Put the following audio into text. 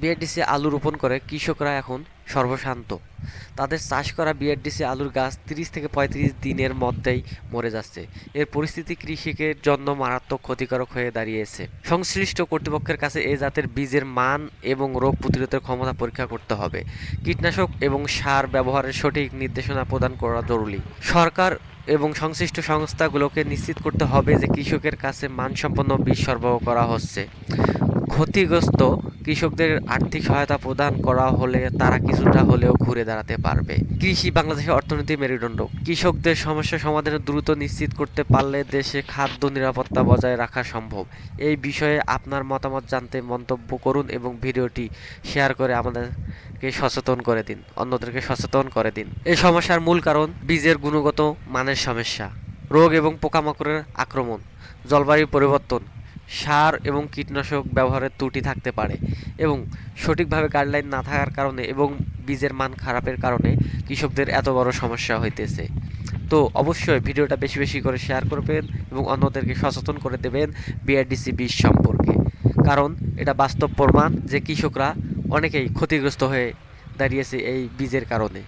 BRDC আলু রোপণ করে কৃষকরা এখন সর্বশান্ত। তাদের চাষ করা বিআরডিসি আলুর গাছ তিরিশ থেকে পঁয়ত্রিশ দিনের মধ্যেই মরে যাচ্ছে। এর পরিস্থিতি কৃষকের জন্য মারাত্মক ক্ষতিকারক হয়ে দাঁড়িয়েছে। সংশ্লিষ্ট কর্তৃপক্ষের কাছে এ জাতের বীজের মান এবং রোগ প্রতিরোধের ক্ষমতা পরীক্ষা করতে হবে। কীটনাশক এবং সার ব্যবহারের সঠিক নির্দেশনা প্রদান করা জরুরি। সরকার এবং সংশ্লিষ্ট সংস্থাগুলোকে নিশ্চিত করতে হবে যে কৃষকের কাছে মানসম্পন্ন বীজ সরবরাহ করা হচ্ছে। ক্ষতিগ্রস্ত কৃষকদের আর্থিক সহায়তা প্রদান করা হলে তারা কিছুটা হলেও ঘুরে দাঁড়াতে পারবে। কৃষি বাংলাদেশের অর্থনীতির মেরুদণ্ড। কৃষকদের সমস্যা সমাধানে দ্রুত নিশ্চিত করতে পারলে দেশে খাদ্য নিরাপত্তা বজায় রাখা সম্ভব। এই বিষয়ে আপনার মতামত জানতে মন্তব্য করুন এবং ভিডিওটি শেয়ার করে আমাদেরকে সচেতন করে দিন। অন্যদেরকে সচেতন করে দিন। এই সমস্যার মূল কারণ বীজের গুণগত মানের সমস্যা, রোগ এবং পোকামাকড়ের আক্রমণ, জলবায়ু পরিবর্তন সার এবং কীটনাশক ব্যবহারের ত্রুটি থাকতে পারে এবং সঠিকভাবে গাইডলাইন না থাকার কারণে এবং বীজের মান খারাপের কারণে কৃষকদের এত বড় সমস্যা হইতেছে। তো অবশ্যই ভিডিওটা বেশি বেশি করে শেয়ার করবেন এবং অন্যদেরকে সচেতন করে দেবেন বিআরডিসি বীজ সম্পর্কে। কারণ এটা বাস্তব প্রমাণ যে কৃষকরা অনেকেই ক্ষতিগ্রস্ত হয়ে দাঁড়িয়েছে এই বীজের কারণে।